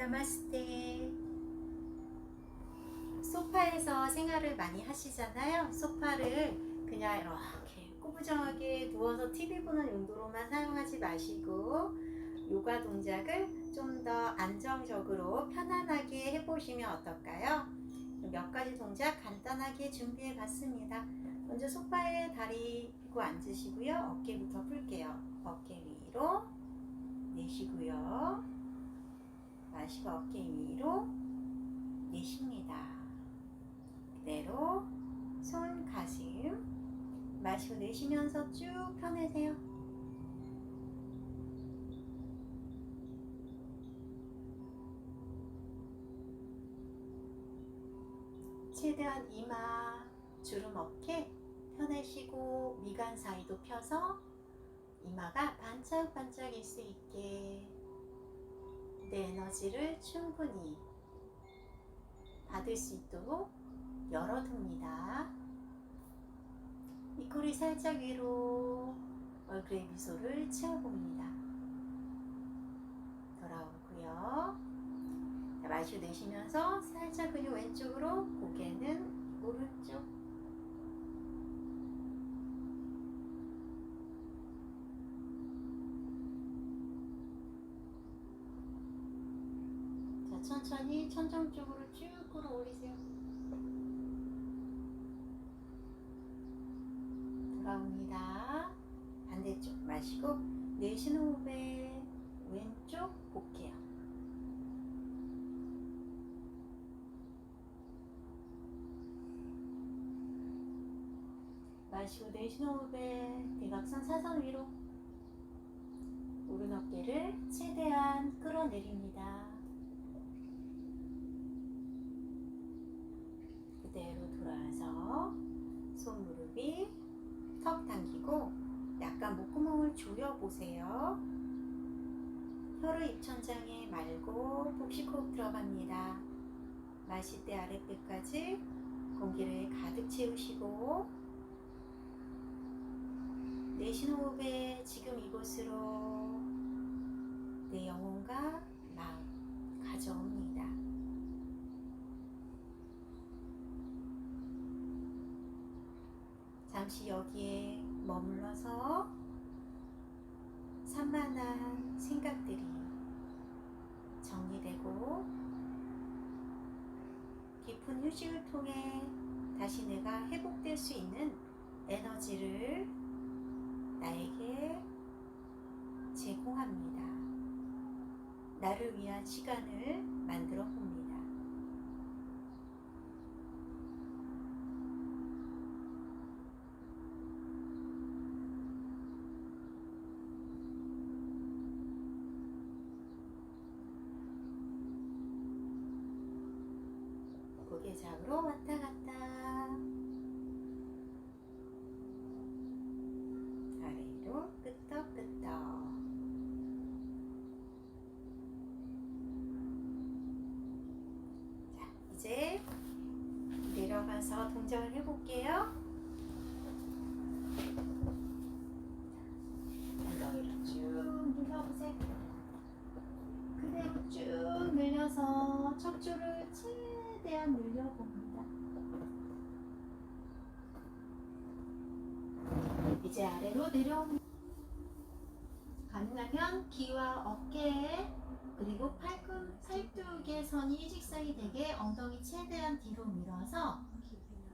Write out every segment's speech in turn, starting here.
나마스테. 소파에서 생활을 많이 하시잖아요. 소파를 그냥 이렇게 꾸부정하게 누워서 TV 보는 용도로만 사용하지 마시고 요가 동작을 좀 더 안정적으로 편안하게 해보시면 어떨까요? 몇 가지 동작 간단하게 준비해 봤습니다. 먼저 소파에 다리 펴고 앉으시고요. 어깨부터 풀게요. 어깨 위로 내쉬고요. 마시고 어깨 위로 내쉽니다. 그대로 손 가슴 마시고 내쉬면서 쭉 펴내세요. 최대한 이마, 주름 어깨 펴내시고 미간 사이도 펴서 이마가 반짝반짝일 수 있게 내 에너지를 충분히 받을 수 있도록 열어둡니다. 입꼬리 살짝 위로 얼굴에 미소를 채워봅니다. 돌아오고요. 자, 마시고 내쉬면서 살짝 근육 왼쪽으로 고개는 오른쪽 자, 천천히 천정 쪽으로 쭉 끌어올리세요. 돌아옵니다. 반대쪽 마시고 내쉬는 호흡에 왼쪽 볼게요. 마시고 내쉬는 호흡에 대각선 사선 위로 오른 어깨를 최대한 끌어내립니다. 그대로 돌아와서 손 무릎이 턱 당기고 약간 목구멍을 조여보세요. 혀를 입천장에 말고 복식호흡 들어갑니다. 마실 때 아랫배까지 공기를 가득 채우시고 내쉬는 호흡에 지금 이곳으로 내 영혼과 마음 가져옵니다. 잠시 여기에 머물러서 산만한 생각들이 정리되고 깊은 휴식을 통해 다시 내가 회복될 수 있는 에너지를 나에게 제공합니다. 나를 위한 시간을 만들어 봅니다. 고개 잡으러 왔다 갔다. 아래로 끄떡끄떡. 자 이제 내려가서 동작을 해볼게요. 엉덩이를 쭉 눌러보세요. 그대로 쭉 늘려서 척추를 최대한 늘려봅니다. 이제 아래로 내려옵니다. 가능하면 귀와 어깨 그리고 팔꿈, 팔뚝의 선이 일직선이 되게 엉덩이 최대한 뒤로 밀어서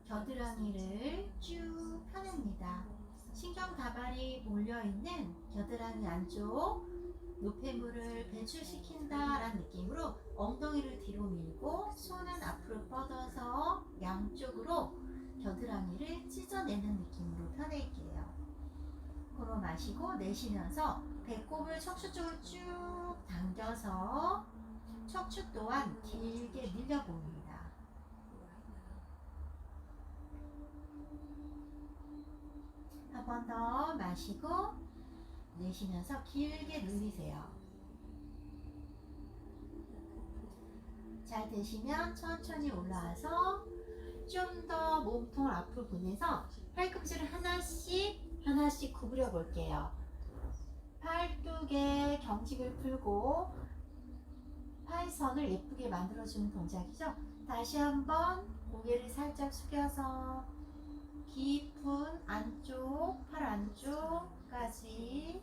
겨드랑이를 쭉 펴냅니다. 신경 다발이 몰려있는 겨드랑이 안쪽 노폐물을 배출시킨다라는 느낌으로 엉덩이를 뒤로 밀고 손은 앞으로 뻗어서 양쪽으로 겨드랑이를 찢어내는 느낌으로 펴낼게요. 코로 마시고 내쉬면서 배꼽을 척추 쪽으로 쭉 당겨서 척추 또한 길게 늘려봅니다. 한 번 더 마시고 내쉬면서 길게 늘리세요. 잘 되시면 천천히 올라와서 좀 더 몸통을 앞으로 보내서 팔꿈치를 하나씩 하나씩 구부려 볼게요. 팔뚝에 경직을 풀고 팔선 선을 예쁘게 만들어주는 동작이죠. 다시 한번 고개를 살짝 숙여서 깊은 안쪽, 팔 안쪽 까지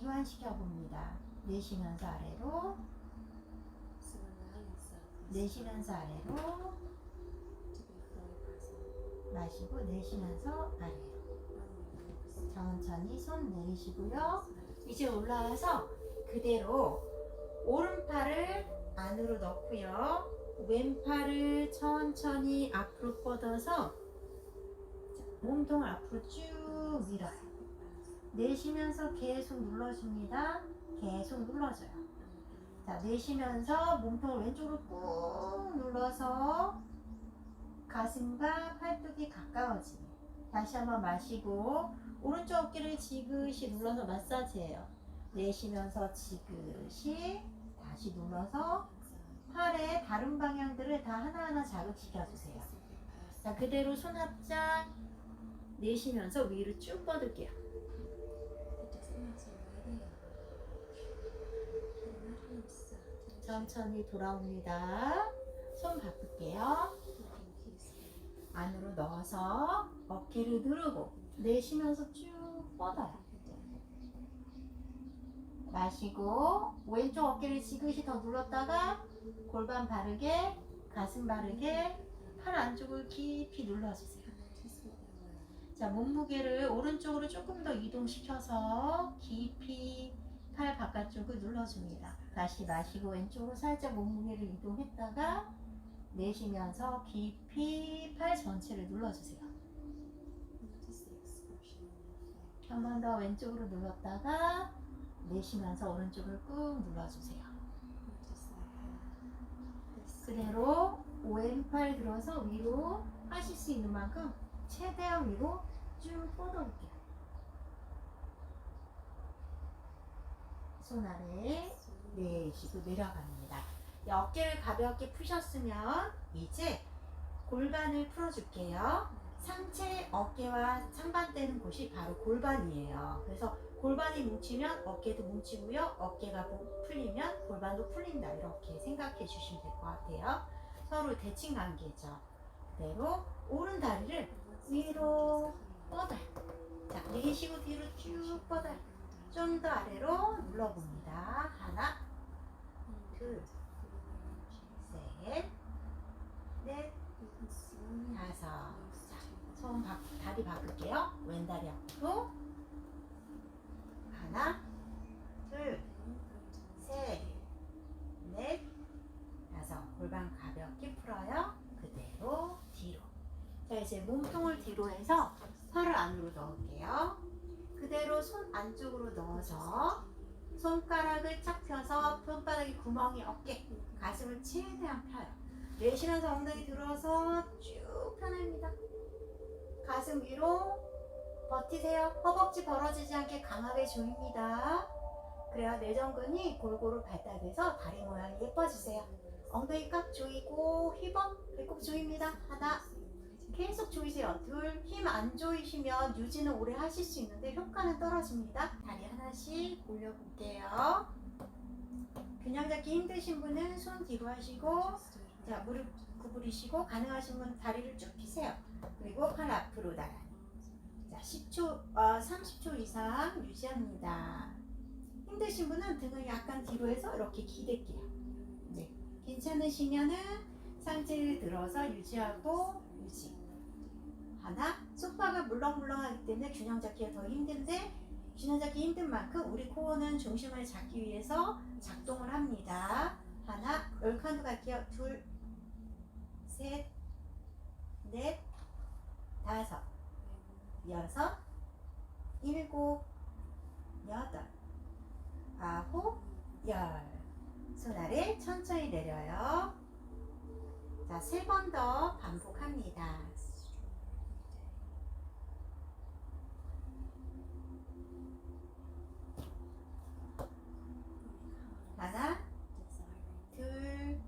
이완시켜 봅니다. 내쉬면서 아래로, 내쉬면서 아래로, 마시고 내쉬면서 아래로. 천천히 손 내리시고요. 이제 올라와서 그대로 오른팔을 안으로 넣고요. 왼팔을 천천히 앞으로 뻗어서 몸통을 앞으로 쭉 밀어요. 내쉬면서 계속 눌러줍니다. 계속 눌러줘요. 자, 내쉬면서 몸통을 왼쪽으로 꾹 눌러서 가슴과 팔뚝이 가까워지게. 다시 한번 마시고 오른쪽 어깨를 지그시 눌러서 마사지해요. 내쉬면서 지그시 다시 눌러서 팔의 다른 방향들을 다 하나하나 자극시켜 주세요. 자, 그대로 손 합장 내쉬면서 위로 쭉 뻗을게요. 천천히 돌아옵니다. 손 바꿀게요. 안으로 넣어서 어깨를 누르고 내쉬면서 쭉 뻗어요. 마시고 왼쪽 어깨를 지그시 더 눌렀다가 골반 바르게 가슴 바르게 팔 안쪽을 깊이 눌러주세요. 자 몸무게를 오른쪽으로 조금 더 이동시켜서 깊이 팔 바깥쪽을 눌러줍니다. 다시 마시고 왼쪽으로 살짝 몸무게를 이동했다가 내쉬면서 깊이 팔 전체를 눌러주세요. 한 번 더 왼쪽으로 눌렀다가 내쉬면서 오른쪽을 꾹 눌러주세요. 그대로 왼팔 들어서 위로 하실 수 있는 만큼 최대한 위로 쭉 뻗어볼게요. 손 아래 내쉬고 내려갑니다. 이 어깨를 가볍게 푸셨으면 이제 골반을 풀어줄게요. 상체 어깨와 상반되는 곳이 바로 골반이에요. 그래서 골반이 뭉치면 어깨도 뭉치고요. 어깨가 부- 풀리면 골반도 풀린다. 이렇게 생각해 주시면 될 것 같아요. 서로 대칭 관계죠. 그대로 오른 다리를 위로 뻗어요. 자, 내쉬고 뒤로 쭉 뻗어요. 좀 더 아래로 눌러봅니다. 하나, 둘, 셋, 넷, 다섯. 자, 손 바, 다리 바꿀게요. 왼 다리 앞으로. 하나, 둘, 셋, 넷, 다섯. 골반 가볍게 풀어요. 그대로 뒤로. 자, 이제 몸통을 뒤로 해서 팔을 안으로 넣을게요. 그대로 손 안쪽으로 넣어서 손가락을 쫙 펴서 손바닥에 구멍이 어깨, 가슴을 최대한 펴요. 내쉬면서 엉덩이 들어서 쭉 펴냅니다. 가슴 위로 버티세요. 허벅지 벌어지지 않게 강하게 조입니다. 그래야 내전근이 골고루 발달돼서 다리 모양이 예뻐지세요. 엉덩이 깍 조이고 휘번 배꼽 조입니다. 하나 계속 조이세요. 둘 힘 안 조이시면 유지는 오래 하실 수 있는데 효과는 떨어집니다. 다리 하나씩 올려볼게요. 균형 잡기 힘드신 분은 손 뒤로 하시고 자 무릎 구부리시고 가능하신 분 다리를 쭉 펴세요. 그리고 팔 앞으로 나란히. 자 10초, 어, 30초 이상 유지합니다. 힘드신 분은 등을 약간 뒤로 해서 이렇게 기댈게요. 네. 괜찮으시면은 상체를 들어서 유지하고 유지. 하나, 소파가 물렁물렁하기 때문에 균형 잡기가 더 힘든데 균형 잡기 힘든 만큼 우리 코어는 중심을 잡기 위해서 작동을 합니다. 하나, 열칸도 갈게요. 둘, 셋, 넷, 다섯, 여섯, 일곱, 여덟, 아홉, 열. 손 아래 천천히 내려요. 자, 세 번 더 반복합니다. 하나, 둘,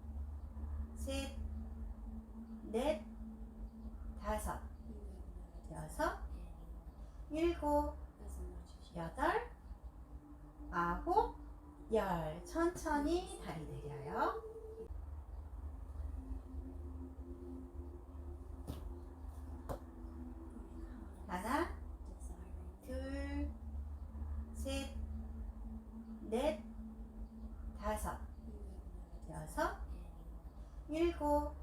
셋, 넷, 다섯, 여섯, 일곱, 여덟, 아홉, 열. 천천히 천천히 다리 내려요. 하나, 둘, 셋, 넷, 다섯, 여섯, 일곱,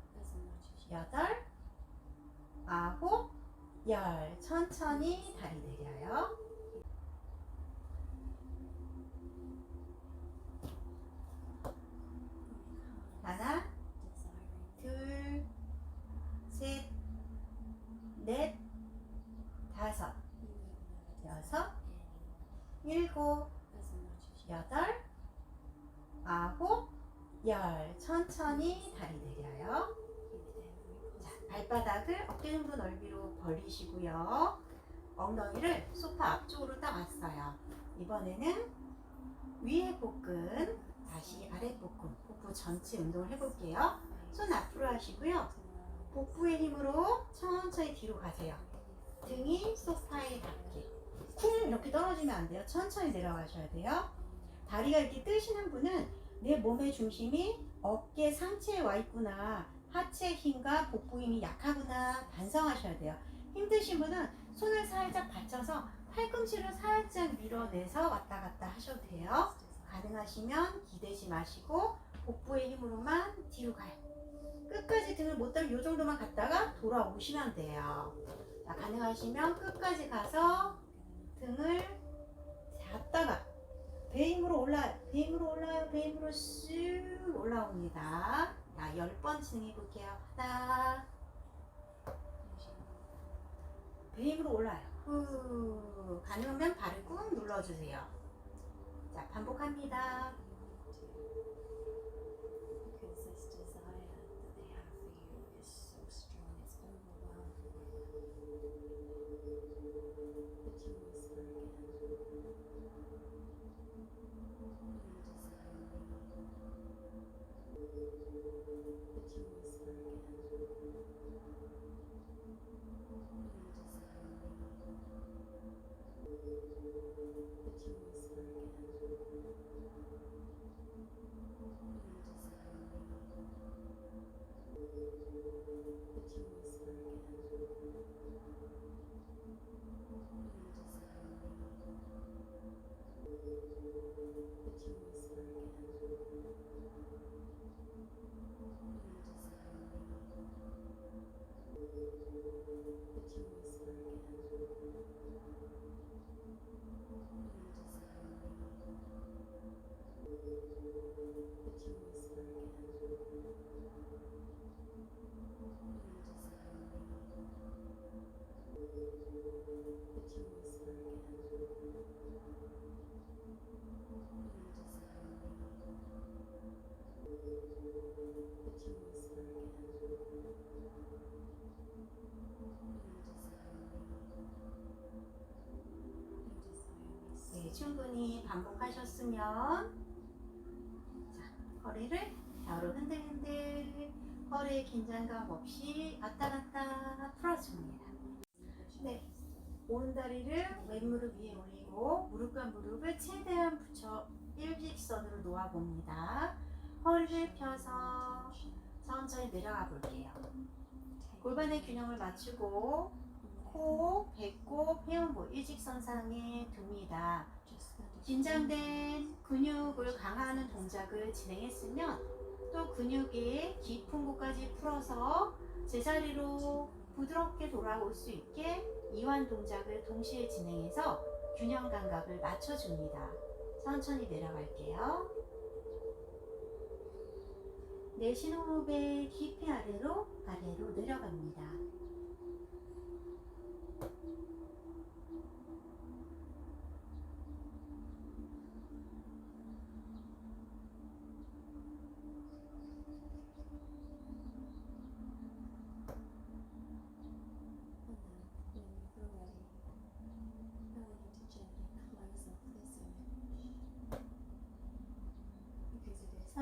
여덟, 아홉, 열. 천천히 다리 내려요. 하나, 둘, 셋, 넷, 다섯, 여섯, 일곱, 여덟, 아홉, 열. 천천히 다리 내려요. 자, 발바닥을 어깨 정도 넓이로 벌리시고요. 엉덩이를 소파 앞쪽으로 딱 왔어요. 이번에는 위에 복근, 다시 아래 복근, 복부 전체 운동을 해볼게요. 손 앞으로 하시고요. 복부의 힘으로 천천히 뒤로 가세요. 등이 소파에 닿게. 쿵 이렇게 떨어지면 안 돼요. 천천히 내려가셔야 돼요. 다리가 이렇게 뜨시는 분은 내 몸의 중심이 어깨 상체에 와 있구나. 하체 힘과 복부 힘이 약하구나. 반성하셔야 돼요. 힘드신 분은 손을 살짝 받쳐서 팔꿈치를 살짝 밀어내서 왔다 갔다 하셔도 돼요. 가능하시면 기대지 마시고 복부의 힘으로만 뒤로 가요. 끝까지 등을 못 들면 이 정도만 갔다가 돌아오시면 돼요. 자, 가능하시면 끝까지 가서 등을 잡다가 배 힘으로 올라요. 배 힘으로 올라요. 배 힘으로 쑥 올라옵니다. 자, 열번 진행해 볼게요. 하나. 배 힘으로 올라요. 후. 가능하면 발을 꾹 눌러주세요. 자, 반복합니다. 충분히 반복하셨으면 자, 허리를 좌우로 흔들흔들 허리에 긴장감 없이 왔다 갔다 풀어줍니다. 네, 오른다리를 왼무릎 위에 올리고 무릎과 무릎을 최대한 붙여 일직선으로 놓아봅니다. 허리를 펴서 천천히 내려가 볼게요. 골반의 균형을 맞추고 코, 배꼽, 회음부 일직선상에 둡니다. 긴장된 근육을 강화하는 동작을 진행했으면 또 근육의 깊은 곳까지 풀어서 제자리로 부드럽게 돌아올 수 있게 이완 동작을 동시에 진행해서 균형 감각을 맞춰줍니다. 천천히 내려갈게요. 내쉬는 호흡에 깊이 아래로 아래로 내려갑니다.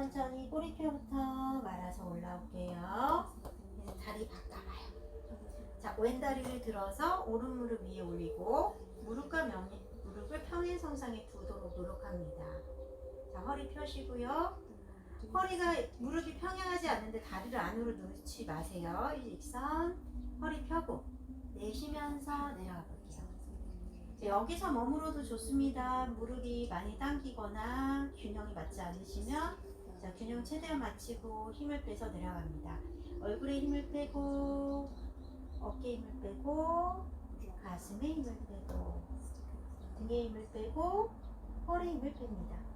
천천히 꼬리뼈부터 말아서 올라올게요. 이제 다리 바꿔봐요. 자, 왼다리를 들어서 오른 무릎 위에 올리고 무릎과 명, 무릎을 평행선상에 두도록 노력합니다. 자, 자, 허리 펴시고요. 허리가 무릎이 평행하지 않는데 다리를 안으로 놓지 마세요. 일직선 허리 펴고 내쉬면서 내려가 볼게요. 자, 여기서 머무러도 좋습니다. 무릎이 많이 당기거나 균형이 맞지 않으시면 자, 균형 최대한 맞추고 힘을 빼서 내려갑니다. 얼굴에 힘을 빼고 어깨에 힘을 빼고 가슴에 힘을 빼고 등에 힘을 빼고 허리에 힘을 뺍니다.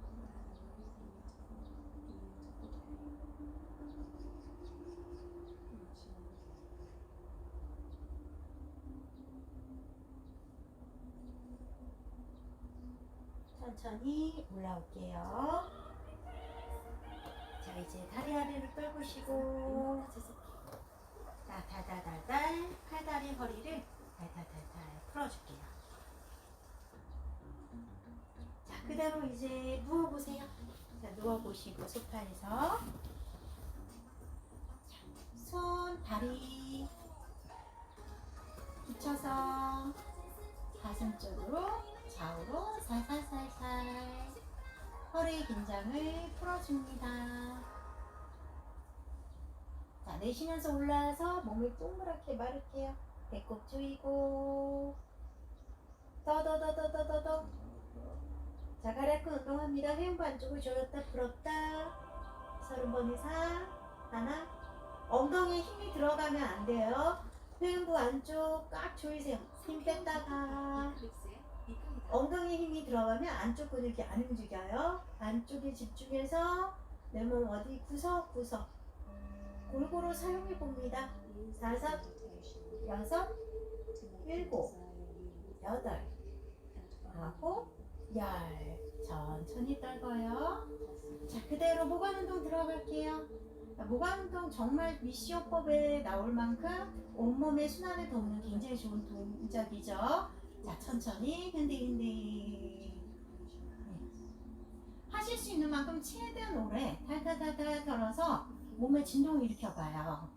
천천히 올라올게요. 자, 이제 다리 아래를 떨구시고 자, 달달달달 팔다리 허리를 달달달달 풀어줄게요. 자, 그대로 이제 누워보세요. 자, 누워보시고 소파에서 자, 손, 다리 붙여서 가슴 쪽으로 좌우로 살살살살 허리 긴장을 풀어줍니다. 자, 내쉬면서 올라와서 몸을 동그랗게 마를게요. 배꼽 조이고 더더더더더더더 자, 가라앉고 운동합니다. 회음부 안쪽을 조였다 풀었다 서른 번 이상 하나 엉덩이에 힘이 들어가면 안 돼요. 회음부 안쪽 꽉 조이세요. 힘 뺐다가 엉덩이 힘이 들어가면 안쪽 근육이 안 움직여요. 안쪽에 집중해서 내 몸 어디 구석구석 골고루 사용해 봅니다. 다섯, 여섯, 일곱, 여덟, 아홉, 열. 천천히 떨궈요. 자, 그대로 모관 운동 들어갈게요. 자, 모관 운동 정말 미시오법에 나올 만큼 온몸의 순환을 돕는 굉장히 좋은 동작이죠. 자, 천천히 흔들흔들. 하실 수 있는 만큼 최대한 오래 탈탈탈탈 털어서 몸에 진동을 일으켜봐요.